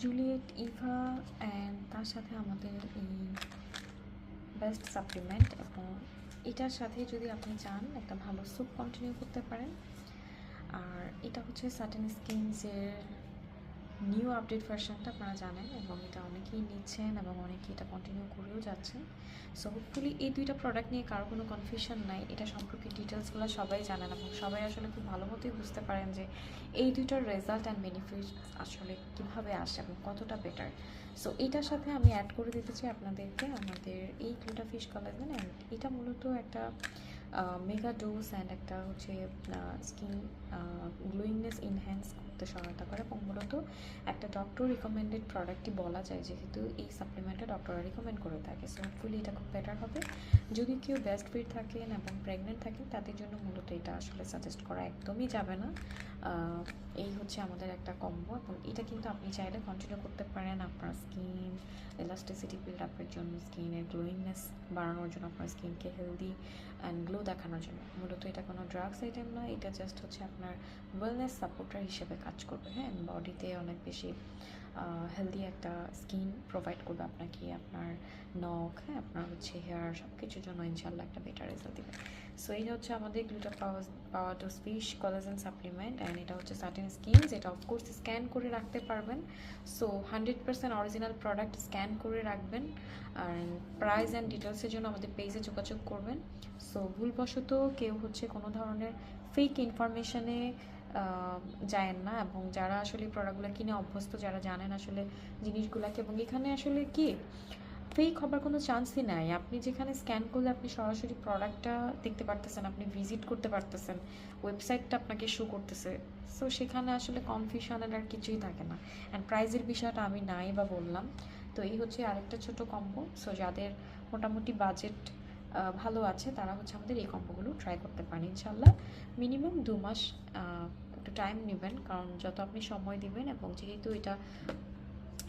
Juliet Eva and তার সাথে আমাদের এই বেস্ট সাপ্লিমেন্ট এবং এটার সাথে যদি আপনি চান, একটা ভালো স্যুপ কন্টিনিউ করতে পারেন। আর এটা হচ্ছে সাটেন স্কিনসের নিউ আপডেট ভার্সনটা আপনারা জানেন এবং এটা অনেকেই নিচ্ছেন এবং অনেকেই এটা কন্টিনিউ করেও যাচ্ছেন। সো হোপফুলি এই দুইটা প্রোডাক্ট নিয়ে কারও কোনো কনফিউশন নাই। এটা সম্পর্কে ডিটেলসগুলো সবাই জানেন এবং সবাই আসলে খুব ভালো মতোই বুঝতে পারেন যে এই দুইটার রেজাল্ট অ্যান্ড বেনিফিট আসলে কীভাবে আসে এবং কতটা বেটার সো এটার সাথে আমি অ্যাড করে দিতে চাই আপনাদেরকে আমাদের এই দুটা ফিশ কলাজেন এটা মূলত একটা মেগা ডোজ অ্যান্ড একটা হচ্ছে স্কিন গ্লোয়িংনেস ইনহ্যান্স করতে সহায়তা একটা ডক্টর রিকমেন্ডেড প্রোডাক্টই বলা যায় যেহেতু এই সাপ্লিমেন্টটা ডক্টররা রিকমেন্ড করে থাকে সো হোপফুলি এটা খুব বেটার হবে। যদি কেউ বেস্ট ফিট থাকেন এবং প্রেগনেন্ট থাকেন, তাদের জন্য মূলত এটা আসলে সাজেস্ট করা একদমই যাবে না। এই হচ্ছে আমাদের একটা কম্বো এবং এটা কিন্তু আপনি চাইলে কন্টিনিউ করতে পারেন আপনার স্কিন এলাস্টিসিটি বিল্ড আপের জন্য স্কিনের গ্লোয়িংনেস বাড়ানোর জন্য, আপনার স্কিনকে হেলদি অ্যান্ড গ্লো দেখানোর জন্য। মূলত এটা কোনো ড্রাগস আইটেম না, এটা জাস্ট হচ্ছে আপনার ওয়েলনেস সাপোর্টার হিসেবে কাজ করবে হ্যাঁ? বডিতে অনেক বেশি হেলদি একটা স্কিন প্রোভাইড করবে আপনাকে, আপনার নখ হ্যাঁ আপনার হচ্ছে হেয়ার সব কিছুর জন্য ইনশাল্লাহ একটা বেটার রেজাল্ট দেবে। সো এই হচ্ছে আমাদের Gluta power power to fish collagen supplement and এটা হচ্ছে সার্টেন স্কিন যেটা অফকোর্স স্ক্যান করে রাখতে পারবেন। So hundred percent original product scan করে রাখবেন আর প্রাইস অ্যান্ড ডিটেলসের জন্য আমাদের পেজে যোগাযোগ করবেন। সো ভুলবশত কেউ হচ্ছে কোনো ধরনের ফেক ইনফরমেশনে যায় না এবং যারা আসলে প্রোডাক্টগুলো কিনে অভ্যস্ত, যারা জানেন আসলে জিনিসগুলোকে এবং এখানে আসলে কি ফেক হবার কোনো চান্সই নাই। আপনি যেখানে স্ক্যান করলে আপনি সরাসরি প্রোডাক্টটা দেখতে পারতেছেন, আপনি ভিজিট করতে পারতেছেন ওয়েবসাইটটা আপনাকে শো করতেছে। সো সেখানে আসলে কনফিউশনের আর কিছুই থাকে না। অ্যান্ড প্রাইজের বিষয়টা আমি নাই বা বললাম। তো এই হচ্ছে আরেকটা ছোট কম্বো সো যাদের মোটামুটি বাজেট ভালো আছে, তারা হচ্ছে আমাদের এই কম্বোগুলো ট্রাই করতে পারেন ইনশাল্লাহ মিনিমাম দু মাস একটু টাইম নেবেন, কারণ যত আপনি সময় দিবেন এবং যেহেতু এটা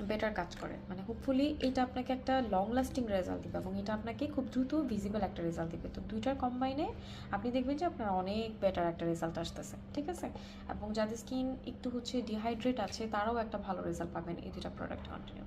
বেটার কাজ করে মানে হোপফুলি এটা আপনাকে একটা লং লাস্টিং রেজাল্ট দিবে এবং এটা আপনাকে খুব দ্রুত ভিজিবল একটা রেজাল্ট দিবে। তো দুইটার কম্বাইনে আপনি দেখবেন যে আপনার অনেক বেটার একটা রেজাল্ট আসতেছে, ঠিক আছে? এবং যাদের স্কিন একটু হচ্ছে ডিহাইড্রেট আছে, তারাও একটা ভালো রেজাল্ট পাবেন এই দুটা প্রোডাক্ট কন্টিনিউ